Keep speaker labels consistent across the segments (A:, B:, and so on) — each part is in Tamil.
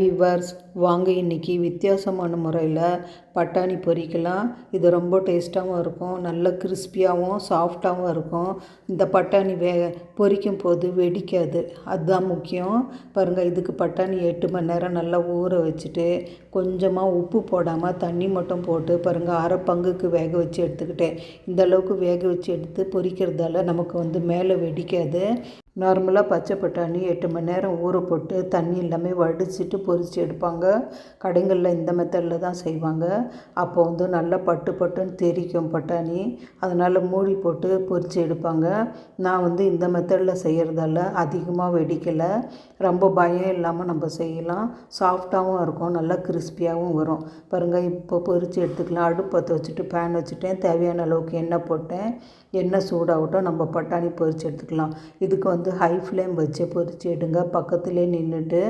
A: விவர்ஸ் வாங்க இன்றைக்கி வித்தியாசமான முறையில் பட்டாணி பொரிக்கலாம். இது ரொம்ப டேஸ்ட்டாகவும் இருக்கும். நல்ல கிறிஸ்பியாகவும் சாஃப்டாகவும் இருக்கும். இந்த பட்டாணி வே பொரிக்கும் போது வெடிக்காது. அதுதான் முக்கியம். பாருங்கள் இதுக்கு பட்டாணி எட்டு மணி நேரம் நல்லா ஊற வச்சுட்டு கொஞ்சமாக உப்பு போடாமல் தண்ணி மட்டும் போட்டு பாருங்கள் அரை பங்குக்கு வேக வச்சு எடுத்துக்கிட்டேன். இந்த அளவுக்கு வேக வச்சு எடுத்து பொரிக்கிறதால நமக்கு வந்து மேலே வெடிக்காது. நார்மலாக பச்சை பட்டாணி எட்டு மணி நேரம் ஊற போட்டு தண்ணி எல்லாமே வடிச்சிட்டு பொரித்து எடுப்பாங்க. கடைங்களில் இந்த மெத்தடில் தான் செய்வாங்க. அப்போ வந்து நல்லா பட்டு பட்டுன்னு தெரிக்கும் பட்டாணி. அதனால் மூடி போட்டு பொரித்து எடுப்பாங்க. நான் வந்து இந்த மெத்தடில் செய்கிறதால அதிகமாக வெடிக்கலை. ரொம்ப பயம் இல்லாமல் நம்ம செய்யலாம். சாஃப்டாகவும் இருக்கும். நல்லா கிறிஸ்பியாகவும் வரும். பாருங்கள் இப்போ பொரித்து எடுத்துக்கலாம். அடுப்பு பற்ற வச்சுட்டு பேன் வச்சுட்டேன். தேவையான அளவுக்கு எண்ணெய் போட்டேன். எண்ணெய் சூடாகட்டும் நம்ம பட்டாணி பொரித்து எடுத்துக்கலாம். இதுக்கு வந்து வந்து ஹை ஃப்ளேம் வச்சு பொறிச்சு எடுங்க. பக்கத்துலேயே நின்றுட்டு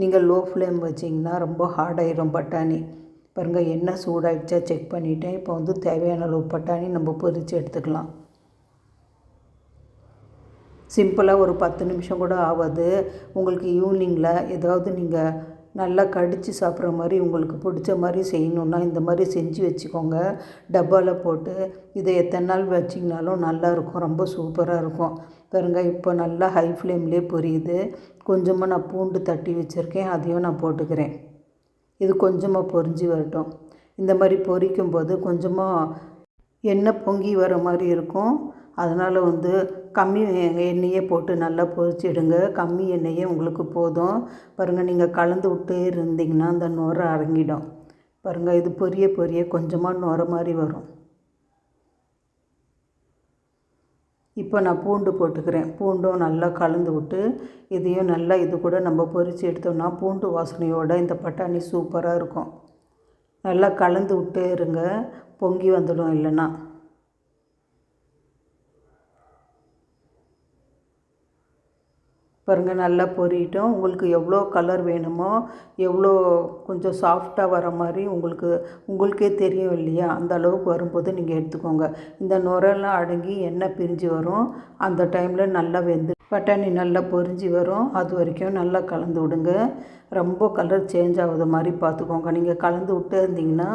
A: நீங்கள் லோ ஃப்ளேம் வச்சிங்கன்னா ரொம்ப ஹார்டாயிரும் பட்டாணி. பாருங்கள் என்ன சூடாகிடுச்சா செக் பண்ணிவிட்டேன் இப்போ வந்து தேவையான அளவு பட்டாணி நம்ம பொறிச்சு எடுத்துக்கலாம். சிம்பிளாக ஒரு பத்து நிமிஷம் கூட ஆகாது. உங்களுக்கு ஈவினிங்கில் ஏதாவது நீங்கள் நல்லா கடித்து சாப்பிட்ற மாதிரி உங்களுக்கு பிடிச்ச மாதிரி செய்யணுன்னா இந்த மாதிரி செஞ்சு வச்சுக்கோங்க. டப்பாவில் போட்டு இதை எத்தனை நாள் வச்சிங்கனாலும் நல்லாயிருக்கும் ரொம்ப சூப்பராக இருக்கும். பாருங்க இப்போ நல்லா ஹை ஃப்ளேம்லேயே பொரியுது. கொஞ்சமாக நான் பூண்டு தட்டி வச்சுருக்கேன் அதையும் நான் போட்டுக்கிறேன். இது கொஞ்சமாக பொரிஞ்சு வரட்டும். இந்த மாதிரி பொரிக்கும் போது கொஞ்சமாக எண்ணெய் பொங்கி வர மாதிரி இருக்கும். அதனால் வந்து கம்மி எண்ணெயே போட்டு நல்லா பொரிச்சிடுங்க கம்மி எண்ணெயே உங்களுக்கு போதும். பாருங்கள் நீங்கள் கலந்து விட்டே இருந்தீங்கன்னா அந்த நுரை அடங்கிடும். பாருங்கள் இது பொரிய பொரிய கொஞ்சமாக நுரை மாதிரி வரும். இப்போ நான் பூண்டு போட்டுக்கிறேன். பூண்டும் நல்லா கலந்து விட்டு இதையும் நல்லா இது கூட நம்ம பொரித்து எடுத்தோம்னா பூண்டு வாசனையோட இந்த பட்டாணி சூப்பராக இருக்கும். நல்லா கலந்து விட்டே இருங்க. பொங்கி வந்துடும் இல்லைன்னா. பாருங்கள் நல்லா பொரியட்டும் உங்களுக்கு எவ்வளோ கலர் வேணுமோ எவ்வளோ கொஞ்சம் சாஃப்டாக வர மாதிரி உங்களுக்கு உங்களுக்கே தெரியும் இல்லையா? அந்த அளவுக்கு வரும்போது நீங்கள் எடுத்துக்கோங்க. இந்த நுரெல்லாம் அடங்கி எண்ணெய் பிரிஞ்சு வரும். அந்த டைமில் நல்லா வெந்து பட்டாணி நல்லா பொரிஞ்சு வரும். அது வரைக்கும் நல்லா கலந்து விடுங்க. ரொம்ப கலர் சேஞ்ச் ஆகுது மாதிரி பார்த்துக்கோங்க. நீங்கள் கலந்து விட்டு இருந்தீங்கன்னா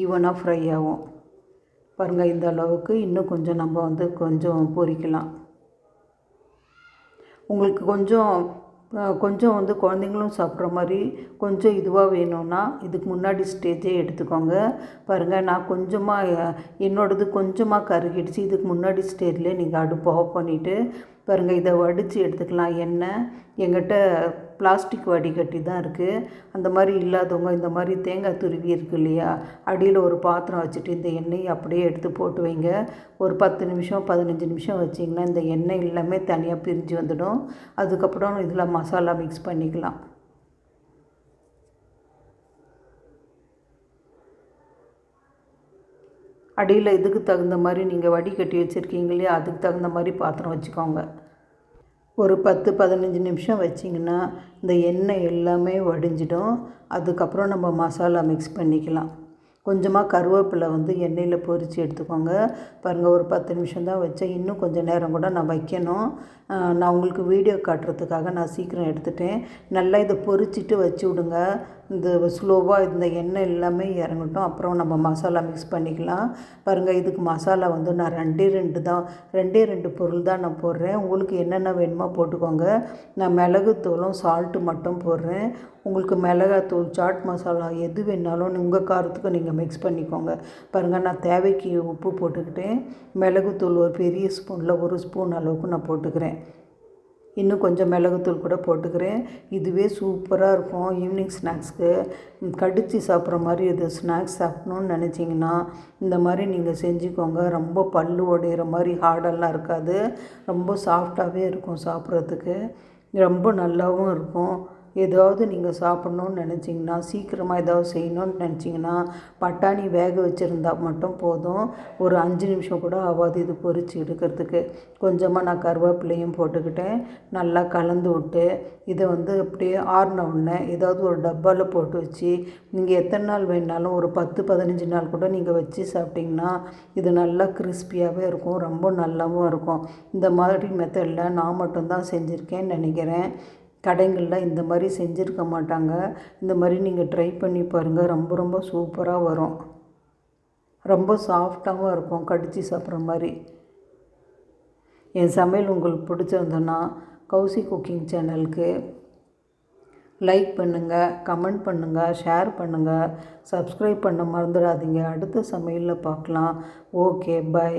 A: ஈவனாக ஃப்ரை ஆகும். பாருங்கள் இந்த அளவுக்கு இன்னும் கொஞ்சம் நம்ம வந்து கொஞ்சம் பொரிக்கலாம். உங்களுக்கு கொஞ்சம் கொஞ்சம் வந்து குழந்தைங்களும் சாப்பிட்ற மாதிரி கொஞ்சம் இதுவாக வேணும்னா இதுக்கு முன்னாடி ஸ்டேஜே எடுத்துக்கோங்க. பாருங்கள் நான் கொஞ்சமாக என்னோடது கொஞ்சமாக கருகிடுச்சு. இதுக்கு முன்னாடி ஸ்டேஜ்லேயே நீங்கள் அடுப்பு ஆஃப் பண்ணிவிட்டு பாருங்கள் இதை வடித்து எடுத்துக்கலாம். எண்ணெய் எங்கிட்ட பிளாஸ்டிக் வடிகட்டி தான் இருக்குது அந்த மாதிரி இல்லாதவங்க இந்த மாதிரி தேங்காய் துருவி இருக்குது இல்லையா? அடியில் ஒரு பாத்திரம் வச்சுட்டு இந்த எண்ணெயை அப்படியே எடுத்து போட்டு வைங்க. ஒரு பத்து நிமிஷம் பதினஞ்சு நிமிஷம் வச்சிங்கன்னா இந்த எண்ணெய் எல்லாமே தனியாக பிரிஞ்சு வந்துடும். அதுக்கப்புறம் இதில் மசாலா மிக்ஸ் பண்ணிக்கலாம். அடியில் இதுக்கு தகுந்த மாதிரி நீங்கள் வடிகட்டி வச்சுருக்கீங்க இல்லையா? அதுக்கு தகுந்த மாதிரி பாத்திரம் வச்சுக்கோங்க. ஒரு பத்து பதினஞ்சு நிமிஷம் வச்சிங்கன்னா இந்த எண்ணெய் எல்லாமே வடிஞ்சிடும். அதுக்கப்புறம் நம்ம மசாலா மிக்ஸ் பண்ணிக்கலாம். கொஞ்சமாக கருவேப்பிலை வந்து எண்ணெயில் பொரித்து எடுத்துக்கோங்க. பாருங்கள் ஒரு பத்து நிமிஷம் தான் வச்சேன். இன்னும் கொஞ்சம் நேரம் கூட நான் வைக்கணும். நான் உங்களுக்கு வீடியோ காட்டுறதுக்காக நான் சீக்கிரம் எடுத்துட்டேன். நல்லா இதை பொரிச்சிட்டு வச்சு விடுங்க. இந்த ஸ்லோவாக இந்த எண்ணெய் எல்லாமே இறங்கட்டும். அப்புறம் நம்ம மசாலா மிக்ஸ் பண்ணிக்கலாம். பாருங்கள் இதுக்கு மசாலா வந்து நான் ரெண்டே ரெண்டு தான் ரெண்டே ரெண்டு பொருள் தான் நான் போடுறேன். உங்களுக்கு என்னென்ன வேணுமோ போட்டுக்கோங்க. நான் மிளகுத்தூளும் சால்ட்டு மட்டும் போடுறேன். உங்களுக்கு மிளகாத்தூள் சாட் மசாலா எது வேணாலும் உங்கள் காரத்துக்கு நீங்கள் மிக்ஸ் பண்ணிக்கோங்க. பாருங்கள் நான் தேவைக்கு உப்பு போட்டுக்கிட்டேன். மிளகுத்தூள் ஒரு பெரிய ஸ்பூனில் ஒரு ஸ்பூன் அளவுக்கு நான் போட்டுக்கிறேன். இன்னும் கொஞ்சம் மிளகுத்தூள் கூட போட்டுக்கிறேன். இதுவே சூப்பராக இருக்கும். ஈவினிங் ஸ்நாக்ஸ்க்கு. கடித்து சாப்பிட்ற மாதிரி இது ஸ்நாக்ஸ் சாப்பிட்ணுன்னு நினச்சிங்கன்னா இந்த மாதிரி நீங்கள் செஞ்சுக்கோங்க. ரொம்ப பல்லு உடையிற மாதிரி ஹார்டெல்லாம் இருக்காது. ரொம்ப சாஃப்டாகவே இருக்கும் சாப்பிட்றதுக்கு. ரொம்ப நல்லாவும் இருக்கும். ஏதாவது நீங்கள் சாப்பிட்ணுன்னு நினச்சிங்கன்னா சீக்கிரமாக ஏதாவது செய்யணும்னு நினச்சிங்கன்னா பட்டாணி வேக வச்சுருந்தா மட்டும் போதும். ஒரு அஞ்சு நிமிஷம் கூட ஆகாது இது பொறிச்சு எடுக்கிறதுக்கு. கொஞ்சமாக நான் கருவேப்பிலையும் போட்டுக்கிட்டேன். நல்லா கலந்து விட்டு இதை வந்து அப்படியே ஆறின உடனே ஏதாவது ஒரு டப்பாவில் போட்டு வச்சு நீங்கள் எத்தனை நாள் வேணாலும் ஒரு பத்து பதினஞ்சு நாள் கூட நீங்கள் வச்சு சாப்பிட்டிங்கன்னா இது நல்லா கிறிஸ்பியாகவே இருக்கும். ரொம்ப நல்லாவும் இருக்கும். இந்த மாதிரி மெத்தடில் நான் மட்டும்தான் செஞ்சுருக்கேன்னு நினைக்கிறேன். கடைங்களில் இந்த மாதிரி செஞ்சுருக்க மாட்டாங்க. இந்த மாதிரி நீங்கள் ட்ரை பண்ணி பாருங்கள் ரொம்ப ரொம்ப சூப்பராக வரும். ரொம்ப சாஃப்டாகவும் இருக்கும். கடித்து சாப்பிட்ற மாதிரி. என் சமையல் உங்களுக்கு பிடிச்சிருந்தோன்னா கௌசி குக்கிங் சேனலுக்கு லைக் பண்ணுங்கள் கமெண்ட் பண்ணுங்கள் ஷேர் பண்ணுங்கள் சப்ஸ்கிரைப் பண்ண மறந்துடாதீங்க. அடுத்த சமையலில் பார்க்கலாம். Okay bye